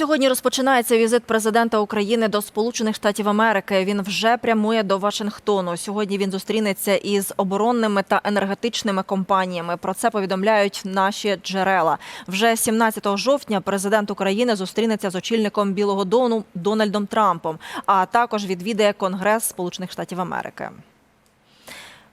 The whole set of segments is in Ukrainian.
Сьогодні розпочинається візит президента України до Сполучених Штатів Америки. Він вже прямує до Вашингтону. Сьогодні він зустрінеться із оборонними та енергетичними компаніями. Про це повідомляють наші джерела. Вже 17 жовтня президент України зустрінеться з очільником Білого Дону Дональдом Трампом, а також відвідає Конгрес Сполучених Штатів Америки.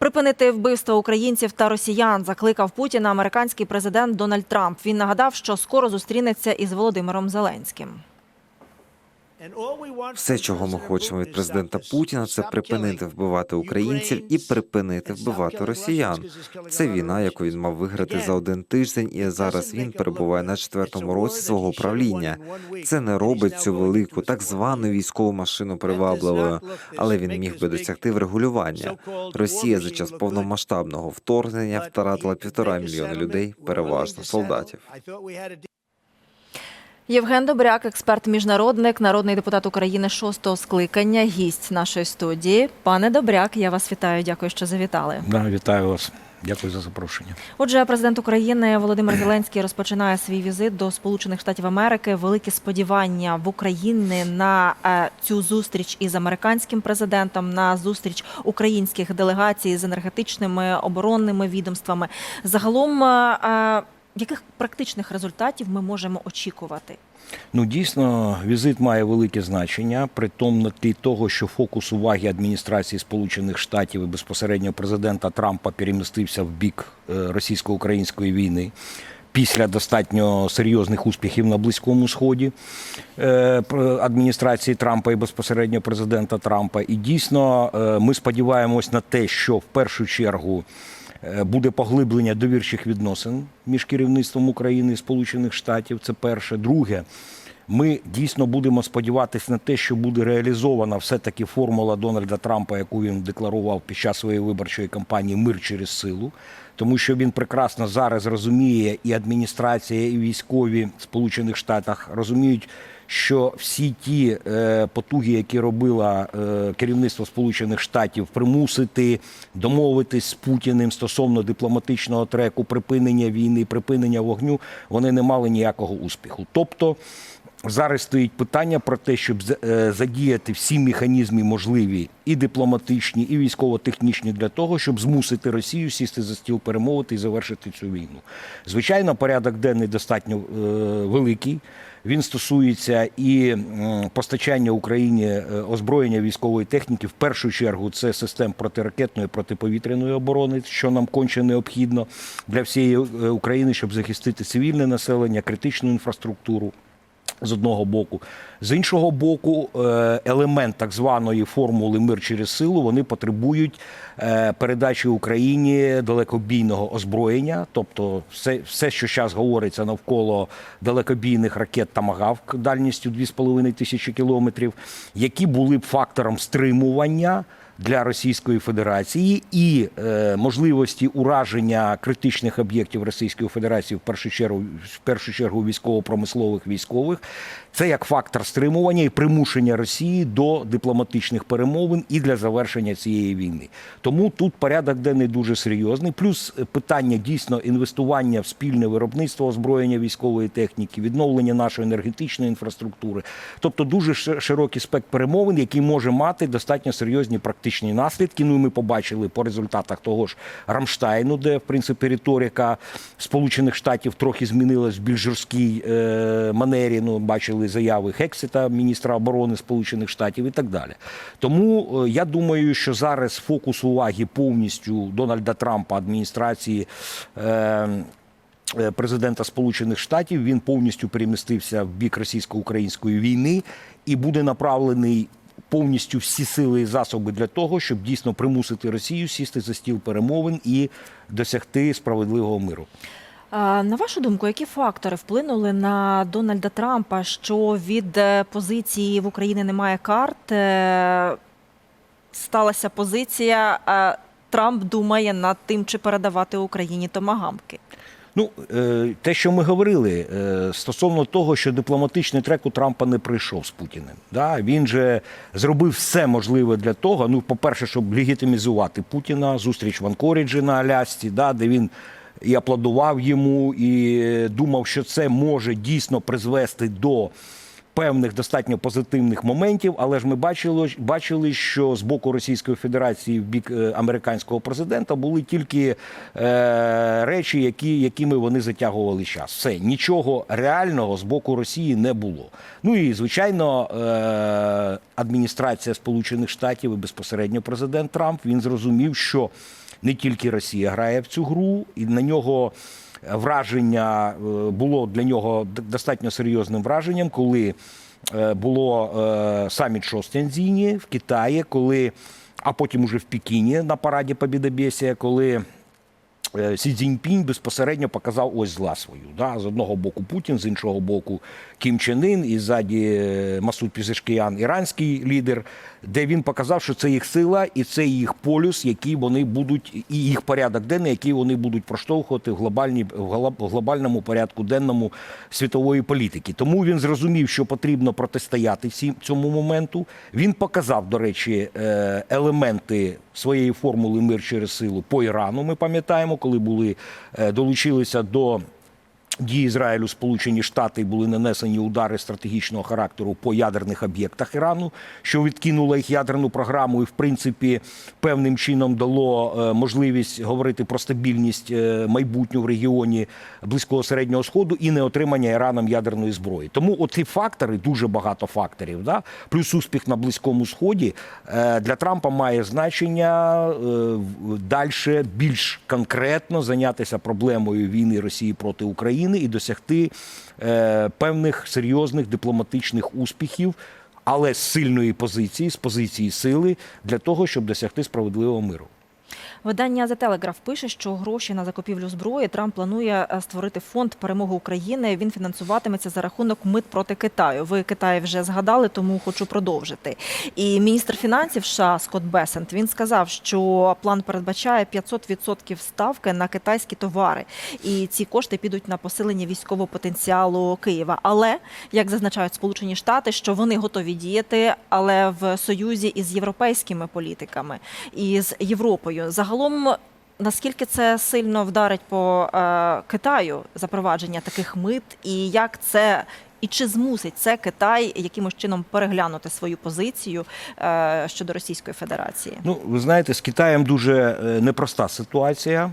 Припинити вбивство українців та росіян закликав Путіна американський президент Дональд Трамп. Він нагадав, що скоро зустрінеться із Володимиром Зеленським. Все, чого ми хочемо від президента Путіна, це припинити вбивати українців і припинити вбивати росіян. Це війна, яку він мав виграти за один тиждень, і зараз він перебуває на четвертому році свого правління. Це не робить цю велику так звану військову машину привабливою, але він міг би досягти врегулювання. Росія за час повномасштабного вторгнення втратила півтора мільйона людей, переважно солдатів. Євген Добряк, експерт міжнародник, народний депутат України шостого скликання, гість нашої студії. Пане Добряк, я вас вітаю. Дякую, що завітали. Да, вітаю вас. Дякую за запрошення. Отже, президент України Володимир Зеленський розпочинає свій візит до Сполучених Штатів Америки. Великі сподівання в Україні на е, цю зустріч із американським президентом, на зустріч українських делегацій з енергетичними оборонними відомствами. Загалом, е, е, яких практичних результатів ми можемо очікувати? Ну дійсно, візит має велике значення, при тому на тлі того, що фокус уваги адміністрації Сполучених Штатів і безпосередньо президента Трампа перемістився в бік е, російсько-української війни. Після достатньо серйозних успіхів на Близькому Сході е, адміністрації Трампа і безпосередньо президента Трампа. І дійсно е, ми сподіваємось на те, що в першу чергу буде поглиблення довірчих відносин між керівництвом України і Сполучених Штатів. Це перше. Друге, ми дійсно будемо сподіватися на те, що буде реалізована все-таки формула Дональда Трампа, яку він декларував під час своєї виборчої кампанії Мир через силу. Тому що він прекрасно зараз розуміє, і адміністрація, і військові Сполучених Штатах розуміють, що всі ті е, потуги, які робила е, керівництво Сполучених Штатів, примусити домовитись з Путіним стосовно дипломатичного треку, припинення війни, припинення вогню, вони не мали ніякого успіху. Тобто зараз стоїть питання про те, щоб е, задіяти всі механізми можливі і дипломатичні, і військово-технічні для того, щоб змусити Росію сісти за стіл перемовити і завершити цю війну. Звичайно, порядок денний достатньо е, великий. Він стосується і постачання Україні е, озброєння військової техніки. В першу чергу це систем протиракетної протиповітряної оборони, що нам конче необхідно для всієї е, України, щоб захистити цивільне населення, критичну інфраструктуру. З одного боку, з іншого боку, е, елемент так званої формули мир через силу вони потребують е, передачі Україні далекобійного озброєння, тобто все, все що зараз говориться навколо далекобійних ракет Тамагавк дальністю 2,5 тисячі кілометрів, які були б фактором стримування для Російської Федерації і е, можливості ураження критичних об'єктів Російської Федерації в першу чергу в першу чергу військово-промислових військових. Це як фактор стримування і примушення Росії до дипломатичних перемовин і для завершення цієї війни. Тому тут порядок денний дуже серйозний. Плюс е, питання дійсно інвестування в спільне виробництво озброєння військової техніки, відновлення нашої енергетичної інфраструктури. Тобто дуже широкий спектр перемовин, який може мати достатньо серйозні практичні наслідки. Ну і ми побачили по результатах того ж Рамштайну, де в принципі риторика Сполучених Штатів трохи змінилась в більш жорсткій е, манері. Ну бачили заяви Хексіта, міністра оборони Сполучених Штатів і так далі. Тому е, я думаю, що зараз фокус уваги повністю Дональда Трампа адміністрації. Е, е, Президента Сполучених Штатів він повністю перемістився в бік російсько-української війни і буде направлений повністю всі сили і засоби для того, щоб дійсно примусити Росію сісти за стіл перемовин і досягти справедливого миру. На вашу думку, які фактори вплинули на Дональда Трампа, що від е, позиції в Україні немає карт? е, Сталася позиція. Трамп думає над тим, чи передавати Україні томагамки. Ну, е, те, що ми говорили стосовно того, що дипломатичний трек у Трампа не прийшов з Путіним. Да? Він же зробив все можливе для того. Ну, по-перше, щоб легітимізувати Путіна, зустріч в Анкоріджі на Алясці, да, де він і аплодував йому, і думав, що це може дійсно призвести до певних достатньо позитивних моментів, але ж ми бачили, бачили, що з боку Російської Федерації в бік е, американського президента були тільки е, речі, які, якими вони затягували час. Все нічого реального з боку Росії не було. Ну і звичайно, е, адміністрація Сполучених Штатів і безпосередньо президент Трамп він зрозумів, що не тільки Росія грає в цю гру, і на нього враження е, було для нього достатньо серйозним враженням, коли е, було е, саміт Шостензіні в Китаї, коли, а потім уже в Пекіні на параді Побідобєсія, коли е, Сі Цзіньпінь безпосередньо показав ось зла свою. Да? З одного боку Путін, з іншого боку Кім Чен Ін, і ззаді е, Масуд Пізешкіян, іранський лідер, де він показав, що це їх сила і це їх полюс, який вони будуть, і їх порядок денний, який вони будуть проштовхувати в, глобальній, в глоб- глобальному порядку денному світової політики. Тому він зрозумів, що потрібно протистояти цьому моменту. Він показав, до речі, е, елементи своєї формули мир через силу по Ірану. Ми пам'ятаємо, коли були е, долучилися до. Дії Ізраїлю Сполучені Штати були нанесені удари стратегічного характеру по ядерних об'єктах Ірану, що відкинуло їх ядерну програму, і в принципі певним чином дало е, можливість говорити про стабільність е, майбутню в регіоні близького середнього сходу і не отримання Іраном ядерної зброї. Тому оці фактори, дуже багато факторів, да, плюс успіх на близькому сході е, для Трампа має значення далі більш конкретно зайнятися проблемою війни Росії проти України і досягти е, певних серйозних дипломатичних успіхів, але з сильної позиції, з позиції сили, для того, щоб досягти справедливого миру. Видання The Telegraph пише, що гроші на закупівлю зброї Трамп планує е, створити фонд перемоги України. Він фінансуватиметься за рахунок мит проти Китаю. Ви Китай вже згадали, тому хочу продовжити. І міністр фінансів США Скотт Бесент він сказав, що план передбачає 500% ставки на китайські товари, і ці кошти підуть на посилення військового потенціалу Києва. Але як зазначають Сполучені Штати, що вони готові діяти, але в союзі із європейськими політиками і з Європою. Загалом, наскільки це сильно вдарить по е, Китаю запровадження таких мит, і як це і чи змусить це Китай якимось чином переглянути свою позицію е, щодо Російської Федерації? Ну, ви знаєте, з Китаєм дуже е, непроста ситуація.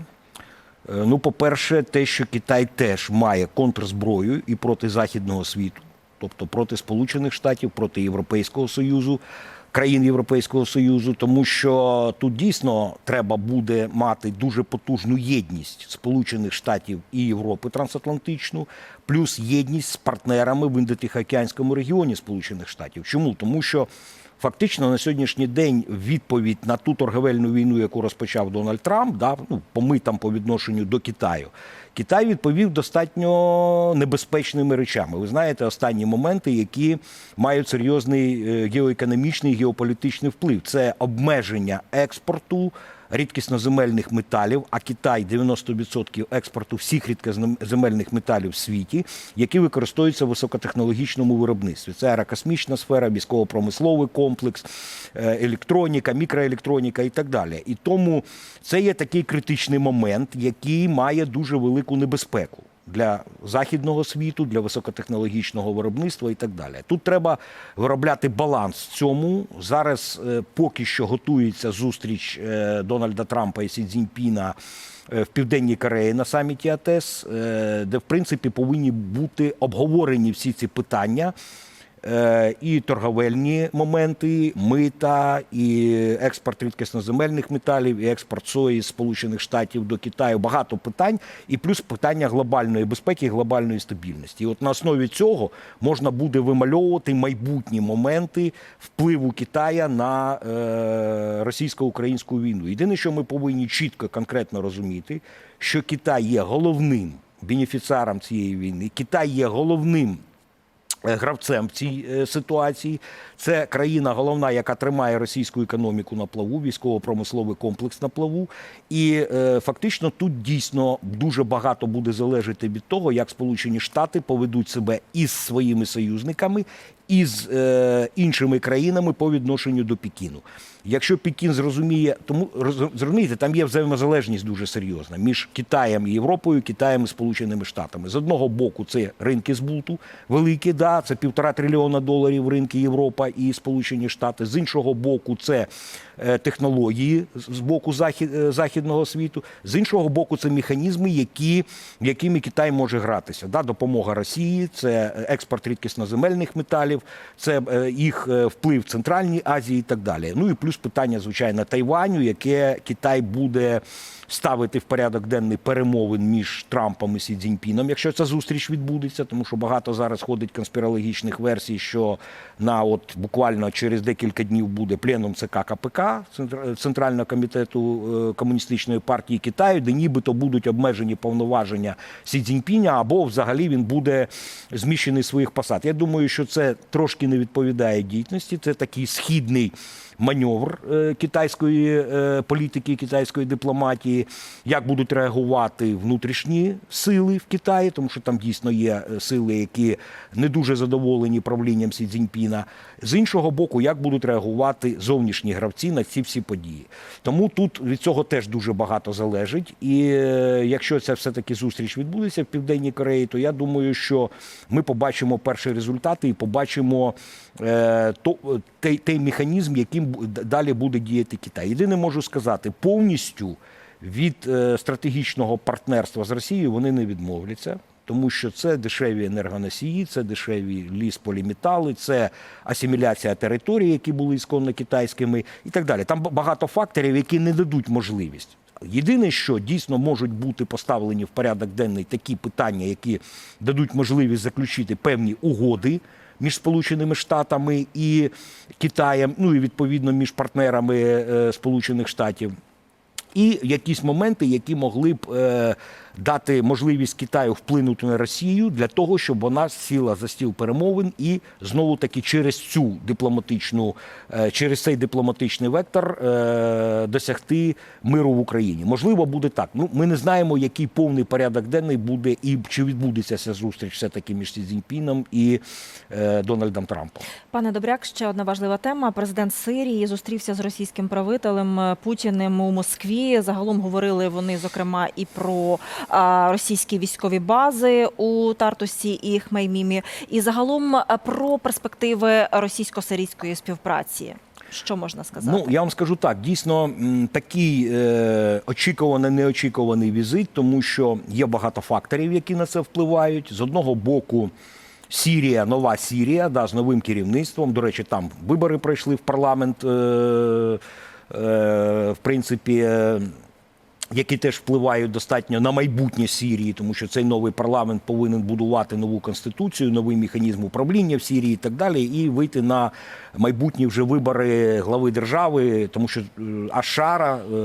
Е, Ну, по-перше, те, що Китай теж має контрзброю і проти Західного світу, тобто проти Сполучених Штатів, проти Європейського Союзу, країн Європейського Союзу, тому що тут дійсно треба буде мати дуже потужну єдність Сполучених Штатів і Європи трансатлантичну, плюс єдність з партнерами в індотихоокеанському регіоні Сполучених Штатів. Чому? Тому що Фактично на сьогоднішній день відповідь на ту торговельну війну, яку розпочав Дональд Трамп, да, ну, по митам по відношенню до Китаю, Китай відповів достатньо небезпечними речами. Ви знаєте, останні моменти, які мають серйозний е, геоекономічний геополітичний вплив. Це обмеження експорту рідкісноземельних металів, а Китай 90% експорту всіх рідкоземельних металів в світі, які використовуються в високотехнологічному виробництві. Це аерокосмічна сфера, військово-промисловий комплекс, е, електроніка, мікроелектроніка і так далі. І тому це є такий критичний момент, який має дуже велику небезпеку. Для західного світу, для високотехнологічного виробництва і так далі. Тут треба виробляти баланс цьому. Зараз е, поки що готується зустріч е, Дональда Трампа і Сі Цзіньпіна е, в Південній Кореї на саміті АТЕС, де в принципі повинні бути обговорені всі ці питання. Е, і торговельні моменти, мита, і експорт рідкісноземельних металів, і експорт сої Сполучених Штатів до Китаю. Багато питань, і плюс питання глобальної безпеки, і глобальної стабільності. І от на основі цього можна буде вимальовувати майбутні моменти впливу Китая на е, російсько-українську війну. Єдине, що ми повинні чітко конкретно розуміти, що Китай є головним бенефіціаром цієї війни, Китай є головним гравцем в цій е, ситуації. Це країна головна, яка тримає російську економіку на плаву, військово-промисловий комплекс на плаву. І е, фактично тут дійсно дуже багато буде залежати від того, як Сполучені Штати поведуть себе із своїми союзниками. І з е, іншими країнами по відношенню до Пекіну. Якщо Пекін зрозуміє, тому роз- зрозумієте, там є взаємозалежність дуже серйозна між Китаєм і Європою, Китаєм і Сполученими Штатами. З одного боку, це ринки збуту великі, да, це півтора трильйона доларів ринки Європа і Сполучені Штати. З іншого боку, це е, технології з боку захід, е, західного світу. З іншого боку, це механізми, які, якими Китай може гратися. Да, допомога Росії, це експорт рідкісноземельних металів, це е, їх е, вплив в Центральній Азії і так далі. Ну і плюс питання, звичайно, Тайваню, яке Китай буде ставити в порядок денний перемовин між Трампом і Сі Цзіньпіном, якщо ця зустріч відбудеться, тому що багато зараз ходить конспірологічних версій, що на от буквально через декілька днів буде пленум ЦК КПК Центр- Центрального комітету е, комуністичної партії Китаю, де нібито будуть обмежені повноваження Сі Цзіньпіня, або взагалі він буде зміщений своїх посад. Я думаю, що це трошки не відповідає дійсності. Це такий східний маневр е, китайської е, політики, китайської дипломатії, як будуть реагувати внутрішні сили в Китаї, тому що там дійсно є е, сили, які не дуже задоволені правлінням Сі Цзіньпіна. З іншого боку, як будуть реагувати зовнішні гравці на ці всі події. Тому тут від цього теж дуже багато залежить. І якщо ця все-таки зустріч відбудеться в Південній Кореї, то я думаю, що ми побачимо перші результати і побачимо то, той, той механізм, яким далі буде діяти Китай. Єдине можу сказати, повністю від е, стратегічного партнерства з Росією вони не відмовляться. Тому що це дешеві енергоносії, це дешеві ліс-поліметали, це асиміляція територій, які були ісконно китайськими, і так далі. Там багато факторів, які не дадуть можливість. Єдине, що дійсно можуть бути поставлені в порядок денний такі питання, які дадуть можливість заключити певні угоди між Сполученими Штатами і Китаєм, ну і відповідно між партнерами е, Сполучених Штатів. І якісь моменти, які могли б е, дати можливість Китаю вплинути на Росію для того, щоб вона сіла за стіл перемовин і знову таки через цю дипломатичну, е, через цей дипломатичний вектор е, досягти миру в Україні. Можливо, буде так. Ну ми не знаємо, який повний порядок денний буде і чи відбудеться ця зустріч все таки між Сі Цзіньпіном і е, Дональдом Трампом. Пане Добряк, ще одна важлива тема. Президент Сирії зустрівся з російським правителем Путіним у Москві. Загалом говорили вони зокрема і про російські військові бази у Тартусі і Хмеймімі, і загалом про перспективи російсько-сирійської співпраці. Що можна сказати? Ну я вам скажу так: дійсно такий е, очікуваний, неочікуваний візит, тому що є багато факторів, які на це впливають. З одного боку. Сірія, нова Сірія, да, з новим керівництвом. До речі, там вибори пройшли в парламент, е, е, в принципі, е, які теж впливають достатньо на майбутнє Сірії, тому що цей новий парламент повинен будувати нову конституцію, новий механізм управління в Сірії і так далі, і вийти на майбутні вже вибори глави держави, тому що е, Ашара, е,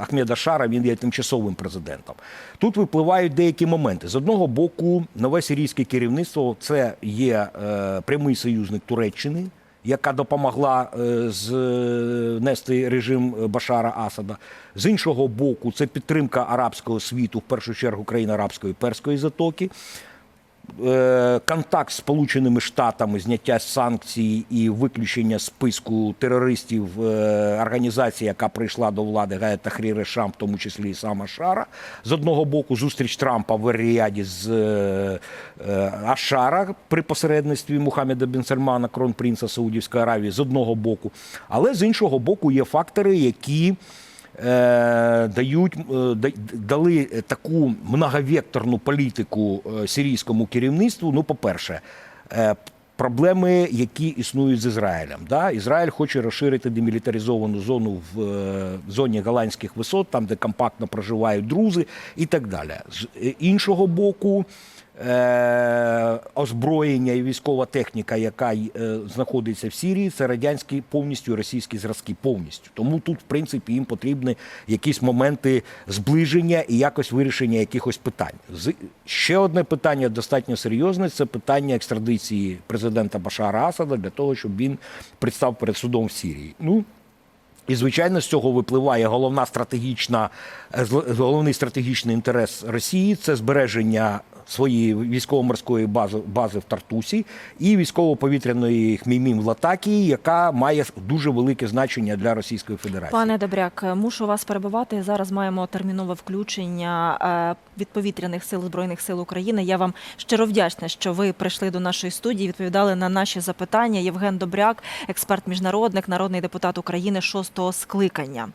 Ахмед Ашара, він є тимчасовим президентом. Тут випливають деякі моменти. З одного боку, нове сирійське керівництво це є е, прямий союзник Туреччини яка допомогла е, знести режим Башара Асада. З іншого боку, це підтримка арабського світу, в першу чергу країн арабської перської затоки. Е, Контакт з Сполученими Штатами, зняття санкцій і виключення списку терористів е, організації, яка прийшла до влади Гая Тахріре Шам, в тому числі і сама Шара. З одного боку, зустріч Трампа в Ріаді з е, Ашара при посередництві Мухаммеда Бен Сальмана, кронпринца Саудівської Аравії, з одного боку. Але з іншого боку, є фактори, які дають, е, дали таку многовекторну політику е, сирійському керівництву. Ну, по-перше, е, проблеми, які існують з Ізраїлем. Да? Ізраїль хоче розширити демілітаризовану зону в е, зоні голландських висот, там, де компактно проживають друзи і так далі. З е, іншого боку, е, озброєння і військова техніка, яка е, знаходиться в Сірії, це радянські повністю російські зразки, повністю. Тому тут, в принципі, їм потрібні якісь моменти зближення і якось вирішення якихось питань. Ще одне питання достатньо серйозне: це питання екстрадиції президента Башара Асада для того, щоб він представ перед судом в Сірії. Ну і звичайно, з цього випливає головна стратегічна, е, головний стратегічний інтерес Росії це збереження своєї військово-морської бази, бази в Тартусі і військово-повітряної Хмеймім в Латакії, яка має дуже велике значення для Російської Федерації. Пане Добряк, мушу вас перебувати. Зараз маємо термінове включення е, від повітряних сил збройних сил України. Я вам щиро вдячна, що ви прийшли до нашої студії, відповідали на наші запитання. Євген Добряк, експерт міжнародник, народний депутат України шостого скликання.